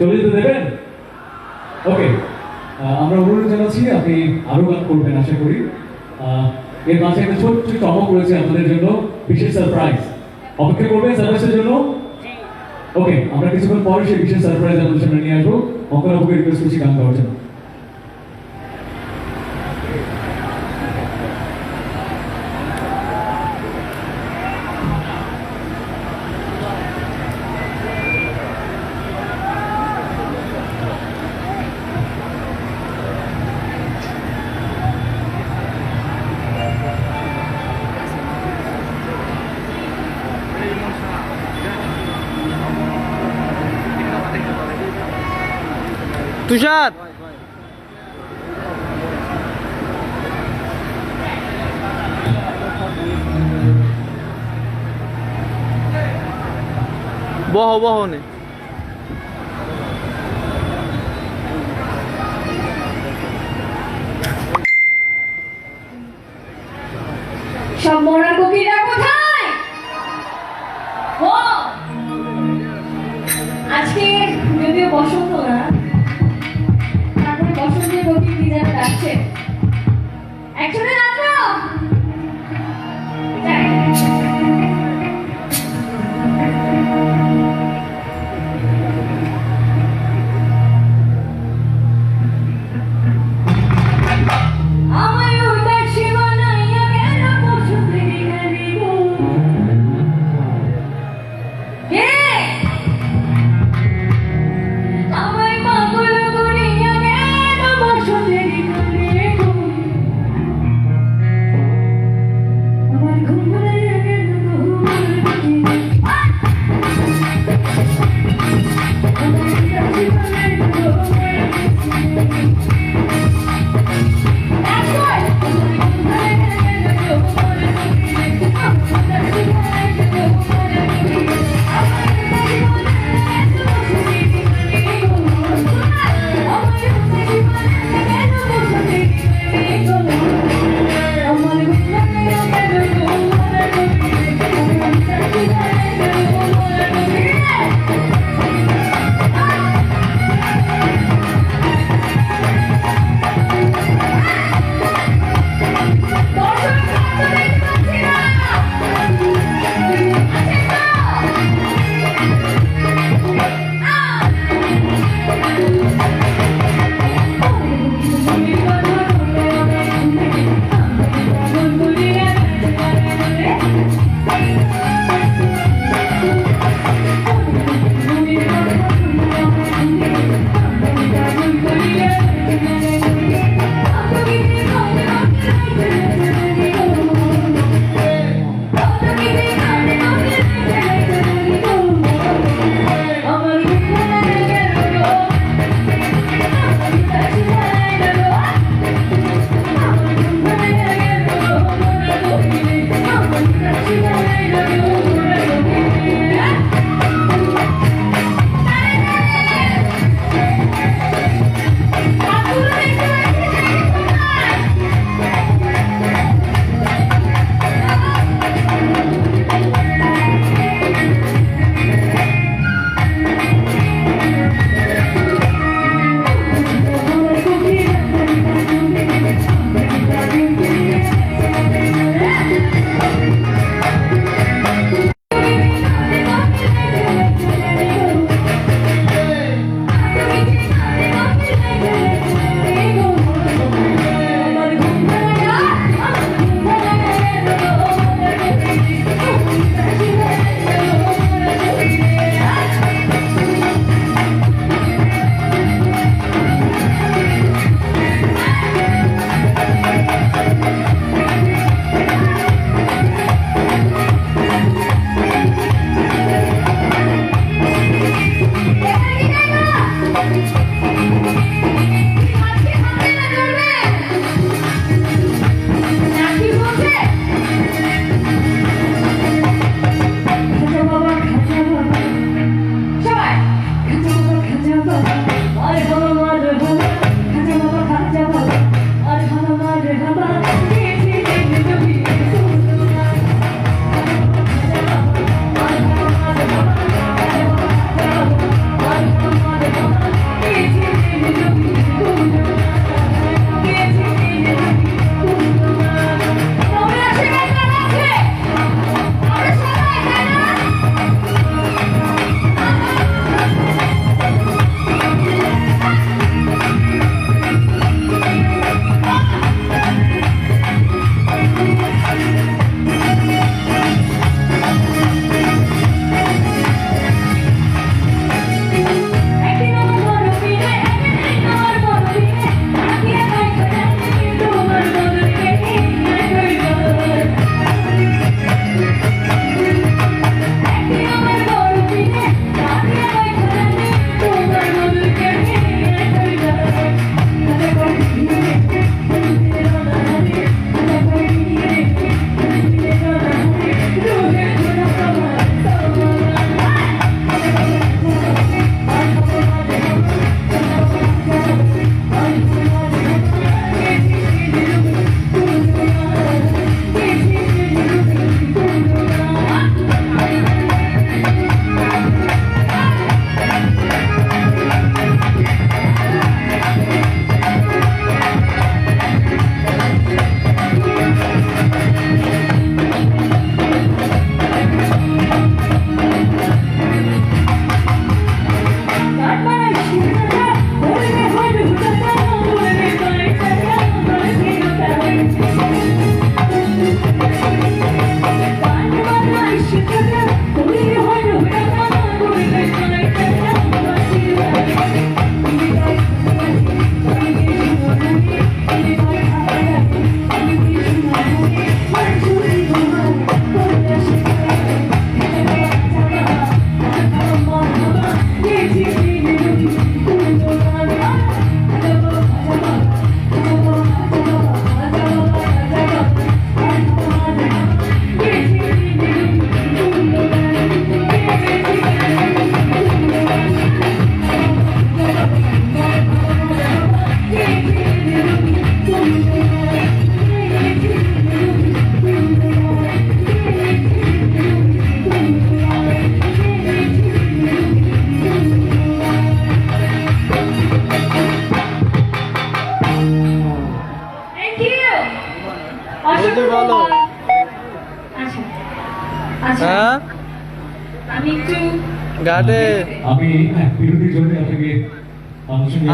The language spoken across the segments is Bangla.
চলে যেতে দেবেন? ওকে আমরা অনুরোধ জানাচ্ছি আপনি আরও গান করবেন আশা করি। এর মাঝে একটা ছোট্ট চমক রয়েছে আপনাদের জন্য বিশেষ সারপ্রাইজ অপেক্ষা করবেন সারপ্রাইজের জন্য? ওকে আমরা কিছুক্ষণ পরে সেই বিশেষ সারপ্রাইজ আপনাদের সামনে নিয়ে আসব। অঙ্কর আপুকে রিকোয়েস্ট করছি গান গাওয়ার জন্য। তুষার। বহ নে। বলো। আচ্ছা। আচ্ছা। হ্যাঁ? আমি একটু ঘাটে আমি হ্যাঁ, বিরতির জন্য আপনাকে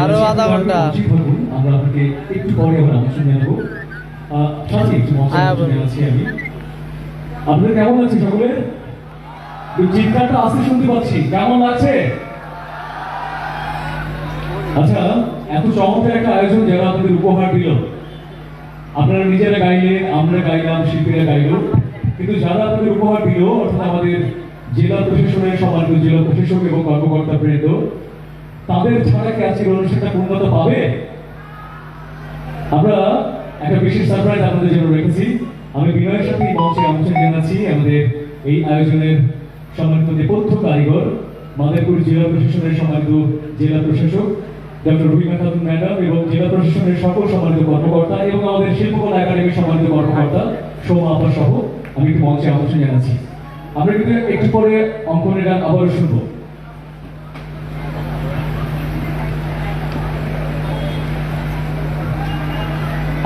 আরও আধা ঘণ্টা। আমরা আপনাকে একটু পরে আবার আমন্ত্রণ জানাব সাথে একটু। জানাচ্ছি আমি। আপনাদের কেমন লাগছে সকলের একটু চিৎকারটা আসতে শুনতে পাচ্ছি। কেমন লাগছে আচ্ছা এত চমৎকার একটা আয়োজন যারা আপনাদের উপহার দিল। আপনারা নিজেরা গাইলেন আমরা গাইলাম, শিল্পীরা গাইল। কিন্তু যারা আপনাদের উপহার দিল, অর্থাৎ আমাদের জেলা প্রশাসনের সম্মানিত জেলা প্রশাসক এবং কর্মকর্তা বৃন্দ তাদের ছাড়া কি আজকের অনুষ্ঠানটা পূর্ণতা পাবে? আমরা একটা বিশেষ সারপ্রাইজ আপনাদের জন্য রেখেছি। আমি বিনয়ের সাথে মঞ্চে আমন্ত্রণ জানাচ্ছি আমাদের এই আয়োজনের সম্মানিত নেপথ্য কারিগর, মাদারপুর জেলা প্রশাসনের সম্মানিত জেলা প্রশাসক। ডক্টর রুবিমা খাতুন ম্যাডাম এবং জেলা প্রশাসনের সকল সম্মানিত কর্মকর্তা এবং আমাদের শিল্পকলা একাডেমির সম্মানিত কর্মকর্তা সৌমা আপা সহ আমি একটু মঞ্চে আমন্ত্রণ জানাচ্ছি। আমরা কিন্তু একটু পরে অঙ্কনের গান আবারও শুনব।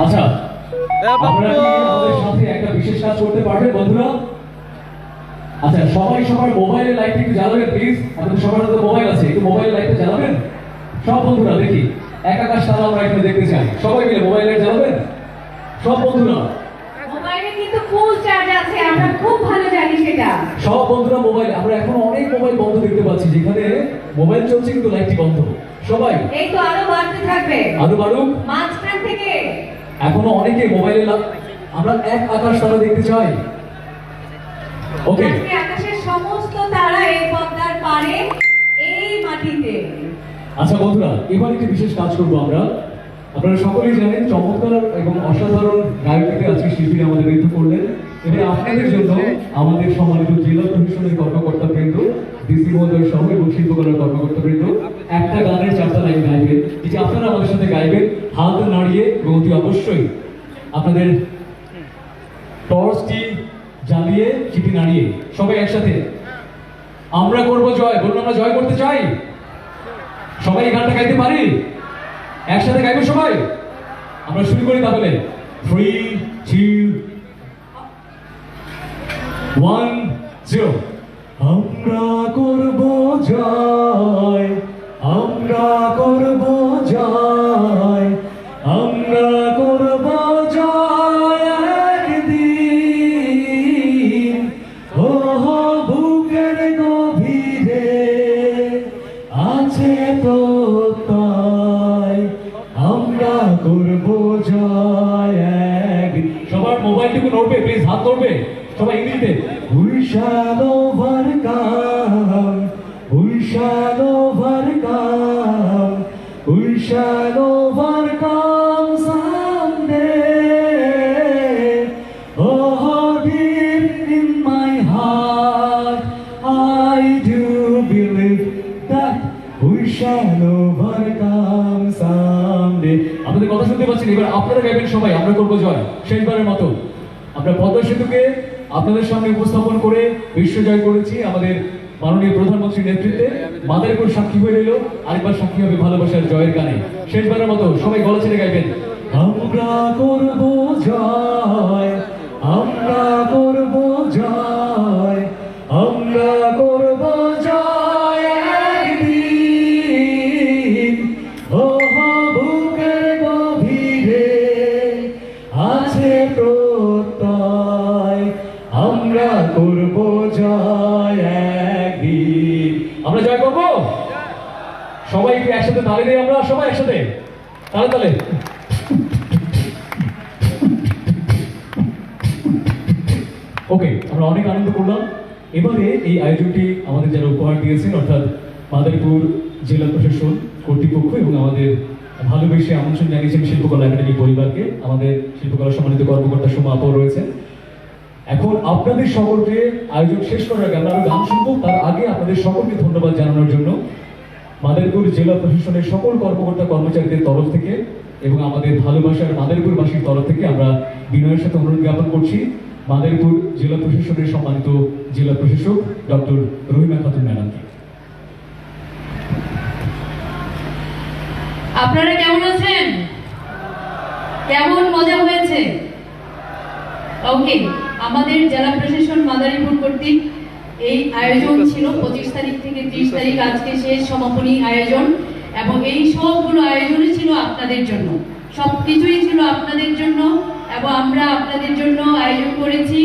আচ্ছা আপনারা আমাদের সাথে একটা বিশেষ কাজ করতে পারবেন বন্ধুরা? আচ্ছা সবাই সবার মোবাইলের লাইটটা একটু জ্বালাবেন প্লিজ আপনাদের সবার হাতে মোবাইল আছে একটু মোবাইল লাইটটা জ্বালাবেন? সব বন্ধুরা দেখি। এক আকাশ তারা আমরা এখানে দেখতে চাই। সবাই মিলে মোবাইল লাইট সব বন্ধুরা? সব বন্ধুরা মোবাইল আমরা এখন অনেক মোবাইল বন্ধ দেখতে পাচ্ছি যেখানে মোবাইল চলছে কিন্তু লাইটটি বন্ধ। সবাই? এই তো আরও বাড়তে থাকবে। আরও বাড়ুক মাঝখান থেকে। এখনও অনেকে মোবাইলে আমরা এক আকাশ তারা দেখতে চাই। ওকে আকাশের সমস্ত তারা এই পদ্মার পারে এই মাটিতে। আচ্ছা বন্ধুরা, এবার একটি বিশেষ কাজ করব আমরা। আপনারা সকলেই জানেন, চমৎকার এবং অসাধারণ গায়কদের আজকে শিল্পীরা আমাদের নৃত্য করলেন। এবারে আপনাদের জন্য আমাদের সম্মানিত জেলা প্রশাসনের কর্মকর্তা বৃন্দ, ডিসি মহোদয় সহ এবং শিল্পকলার কর্মকর্তা বৃন্দ, একটা গানের চারটা লাইন গাইবেন। যেটি আপনারা আমাদের সাথে গাইবেন, হাত নাড়িয়ে এবং অতি অবশ্যই। আপনাদের টর্চটি জ্বালিয়ে সেটি নাড়িয়ে, সবাই একসাথে। আমরা করব জয়, বলুন, আমরা জয় করতে চাই? সবাই এই গানটা গাইতে পারি? একসাথে গাইবে সবাই? আমরা শুরু করি তাহলে। থ্রি টু ওয়ান জিরো আমরা করব জয়, আমরা করব হাত নড়বে সবাই ইংরেজিতে we shall overcome we shall overcome someday Oh, deep in my heart, I do believe that we shall. আপনাদের কথা শুনতে পাচ্ছেন এবার আপনারা গাইবেন সবাই আমরা করব জয়। শেষবারের মতো। আমরা পদ্মা সেতুকে আপনাদের সামনে উপস্থাপন করে বিশ্ব জয় করেছি আমাদের মাননীয় প্রধানমন্ত্রীর নেতৃত্বে। মাদারীপুর সাক্ষী হয়ে রইল, আরেকবার সাক্ষী হবে ভালোবাসার জয়ের গানে। শেষবারের মতো সবাই গলা ছেড়ে গাইবেন। আমরা করব জয়, আমরা করব জয়, আমরা করব তালে ওকে আমরা অনেক আনন্দ করলাম। এবারে এই আয়োজনটি আমাদের যারা উপহার দিয়েছেন, অর্থাৎ মাদারীপুর জেলা প্রশাসন কর্তৃপক্ষ এবং আমাদের ভালোবেসে আমন্ত্রণ জানিয়েছেন শিল্পকলা একাডেমি পরিবারকে, আমাদের শিল্পকলা সম্মানিত কর্মকর্তা সোমা আপাও রয়েছেন। এখন আপনাদের সকলকে আয়োজন শেষ করার আগে আমরা গান শুনব। তার আগে আপনাদের সকলকে ধন্যবাদ জানানোর জন্য। মাদারীপুর জেলা প্রশাসনের সকল কর্মকর্তা কর্মচারীদের তরফ থেকে এবং আমাদের ভালোবাসার মাদারীপুরবাসীর তরফ থেকে আমরা বিনয়ের সাথে অনুরোধ জ্ঞাপন করছি। মাদারীপুর জেলা প্রশাসনের সম্মানিত জেলা প্রশাসক ডক্টর রহিমা খাতুন ম্যাডামকে। আপনারা কেমন আছেন? কেমন মজা হয়েছে? ওকে আমাদের জেলা প্রশাসন মাদারীপুর কর্তৃক এই আয়োজন ছিল পঁচিশ তারিখ থেকে ত্রিশ তারিখ আজকে শেষ সমাপনী আয়োজন এবং এই সবগুলো আয়োজনই ছিল আপনাদের জন্য। সব কিছুই ছিল আপনাদের জন্য এবং আমরা আপনাদের জন্য আয়োজন করেছি।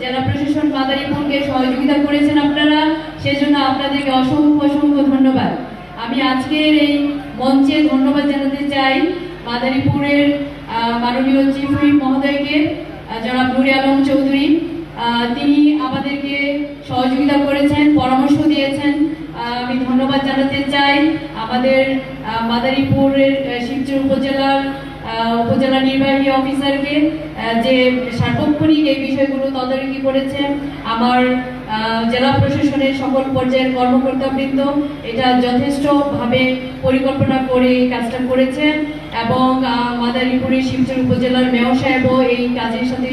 জেলা প্রশাসন মাদারীপুরকে সহযোগিতা করেছেন আপনারা, সেজন্য আপনাদেরকে অসংখ্য অসংখ্য ধন্যবাদ। আমি আজকের এই মঞ্চে ধন্যবাদ জানাতে চাই মাদারীপুরের মাননীয় চিফ মহোদয়কে জনাব নুরে আলম চৌধুরী। তিনি আমাদেরকে সহযোগিতা করেছেন, পরামর্শ দিয়েছেন। আমি ধন্যবাদ জানাতে চাই আমাদের মাদারীপুরের শিবচর উপজেলার উপজেলা নির্বাহী অফিসারকে যে সার্বক্ষণিক এই বিষয়গুলো তদারকি করেছেন। আমার জেলা প্রশাসনের সকল পর্যায়ের কর্মকর্তাবৃন্দ, এটা যথেষ্টভাবে পরিকল্পনা করে এই কাজটা করেছেন। এবং মাদারীপুরের শিবচর উপজেলার মেয়র সাহেবও এই কাজের সাথে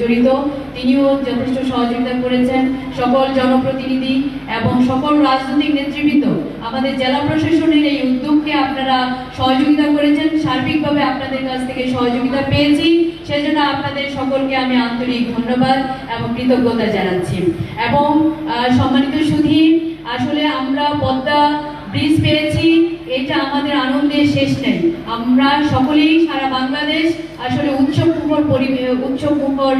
জড়িত। তিনিও যথেষ্ট সহযোগিতা করেছেন। সকল জনপ্রতিনিধি এবং সকল রাজনৈতিক নেতৃবৃন্দ, আমাদের জেলা প্রশাসনের এই উদ্যোগকে আপনারা সহযোগিতা করেছেন। সার্বিকভাবে আপনাদের কাছ থেকে সহযোগিতা পেয়েছি। সেজন্য আপনাদের সকলকে আমি আন্তরিক ধন্যবাদ এবং কৃতজ্ঞতা জানাচ্ছি। এবং সম্মানিত সুধী আসলে আমরা পদ্মা ব্রিজ পেয়েছি এটা আমাদের আনন্দের শেষ নেই। আমরা সকলেই সারা বাংলাদেশ আসলে উৎসব মুখর পরিবেশ উৎসব মুখর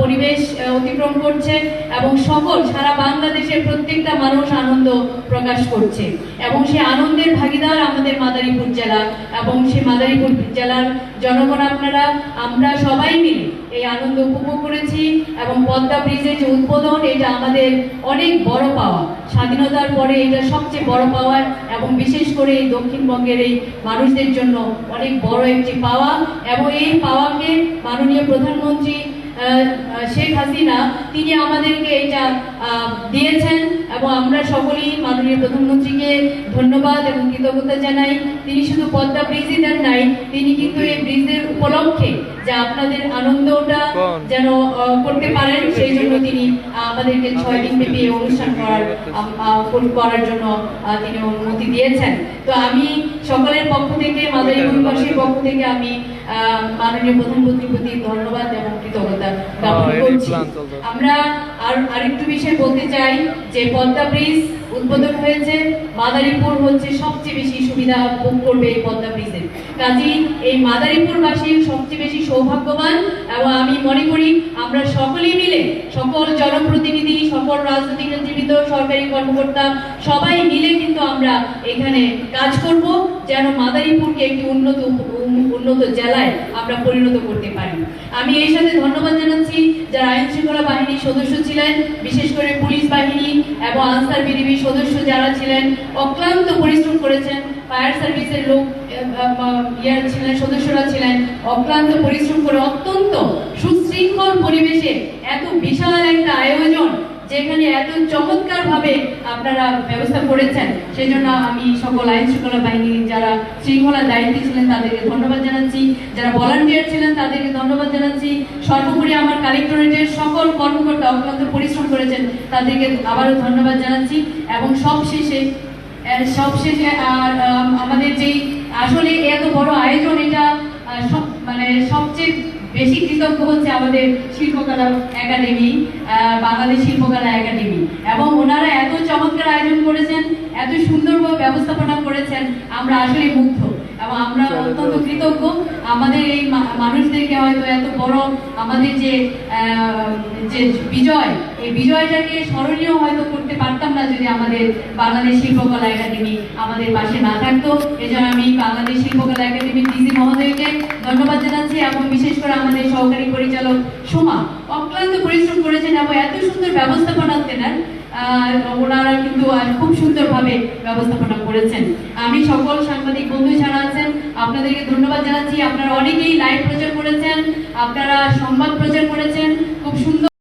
পরিবেশ অতিক্রম করছে এবং সকল, সারা বাংলাদেশের প্রত্যেকটা মানুষ আনন্দ প্রকাশ করছে। এবং সেই আনন্দের ভাগিদার আমাদের মাদারীপুর জেলা এবং সেই মাদারীপুর জেলার জনগণ আপনারা, আমরা সবাই মিলে এই আনন্দ উপভোগ করেছি এবং পদ্মা ব্রিজের যে উদ্বোধন, এটা আমাদের অনেক বড় পাওয়া। স্বাধীনতার পরে এটা সবচেয়ে বড় পাওয়া এবং বিশেষ করে এই দক্ষিণবঙ্গের এই মানুষদের জন্য অনেক বড় একটি পাওয়া এবং এই পাওয়াকে মাননীয় প্রধানমন্ত্রী শেখ হাসিনা তিনি আমাদেরকে এটা দিয়েছেন এবং আমরা সকলেই মাননীয় প্রধানমন্ত্রীকে ধন্যবাদ এবং কৃতজ্ঞতা জানাই। তিনি শুধু পদ্মা ব্রিজই দেন নাই তিনি কিন্তু এই ব্রিজের উপলক্ষে যে আপনাদের আনন্দটা যেন করতে পারেন সেই জন্য তিনি আমাদেরকে ছয় দিন ব্যাপী অনুষ্ঠান করার করার জন্য তিনি অনুমতি দিয়েছেন। তো আমি সকলের পক্ষ থেকে মাদারীপুরবাসীর পক্ষ থেকে আমি মাননীয় প্রধানমন্ত্রীর প্রতি ধন্যবাদ এবং কৃতজ্ঞতা জ্ঞাপন করছি। আমরা আর আরেকটু বিষয় বলতে চাই যে পদ্মা ব্রিজ উদ্বোধন হয়েছে মাদারীপুর হচ্ছে সবচেয়ে বেশি সুবিধা ভোগ করবে এই পদ্মা ব্রিজের। কাজেই এই মাদারীপুরবাসী সবচেয়ে বেশি সৌভাগ্যবান এবং আমি মনে করি আমরা সকলেই মিলে সকল জনপ্রতিনিধি সকল রাজনৈতিক নেতৃবৃন্দ সরকারি কর্মকর্তা সবাই মিলে কিন্তু আমরা এখানে কাজ করব যেন মাদারীপুরকে একটি উন্নত উন্নত জেলায় আমরা পরিণত করতে পারি। আমি এই সাথে ধন্যবাদ জানাচ্ছি যারা আইন শৃঙ্খলা বাহিনীর সদস্য ছিলেন, বিশেষ করে পুলিশ বাহিনী এবং আনসার বিডিবির সদস্য যারা ছিলেন, অক্লান্ত পরিশ্রম করেছেন, ফায়ার সার্ভিসের লোক ইয়ার ছিলেন, সদস্যরা ছিলেন, অক্লান্ত পরিশ্রম করে অত্যন্ত সুশৃঙ্খল পরিবেশে এত বিশাল একটা আয়োজন যেখানে এত চমৎকার ভাবে আপনারা ব্যবস্থা করেছেন সেই জন্য আমি সকল আইন শৃঙ্খলা বাহিনী যারা শৃঙ্খলার দায়িত্বে ছিলেন তাদেরকে ধন্যবাদ জানাচ্ছি, যারা ভলান্টিয়ার ছিলেন তাদেরকে ধন্যবাদ জানাচ্ছি, সর্বোপরি আমার কালেক্টরেটের সকল কর্মকর্তা অক্লান্ত পরিশ্রম করেছেন, তাদেরকে আবারও ধন্যবাদ জানাচ্ছি, এবং সবশেষে সবশেষে আর আমাদের যেই আসলে এত বড় আয়োজন, এটা সব মানে সবচেয়ে বেশি কৃতজ্ঞ হচ্ছে আমাদের শিল্পকলা একাডেমি বাংলাদেশ শিল্পকলা একাডেমি। এবং ওনারা এত চমৎকার আয়োজন করেছেন, এত সুন্দরভাবে ব্যবস্থাপনা করেছেন, আমরা আসলে মুগ্ধ। এবং আমরা অত্যন্ত কৃতজ্ঞ। আমাদের এই মানুষদেরকে হয়তো এত বড় আমাদের যে যে বিজয় এই বিজয়টাকে স্মরণীয় হয়তো করতে পারতাম না যদি আমাদের বাংলাদেশ শিল্পকলা একাডেমি আমাদের পাশে না থাকতো। এজন্য আমি বাংলাদেশ শিল্পকলা একাডেমির ডিসি মহোদয়কে ধন্যবাদ জানাচ্ছি এবং বিশেষ করে আমাদের সহকারী পরিচালক সোমা। অক্লান্ত পরিশ্রম করেছেন এবং এত সুন্দর ব্যবস্থাপনা তেনার ওনারা কিন্তু খুব সুন্দরভাবে ব্যবস্থাপনা করেছেন। আমি সকল সাংবাদিক বন্ধু যারা আছেন, আপনাদেরকে ধন্যবাদ জানাচ্ছি। আপনারা অনেকেই লাইভ প্রচার করেছেন, আপনারা সংবাদ প্রচার করেছেন। খুব সুন্দর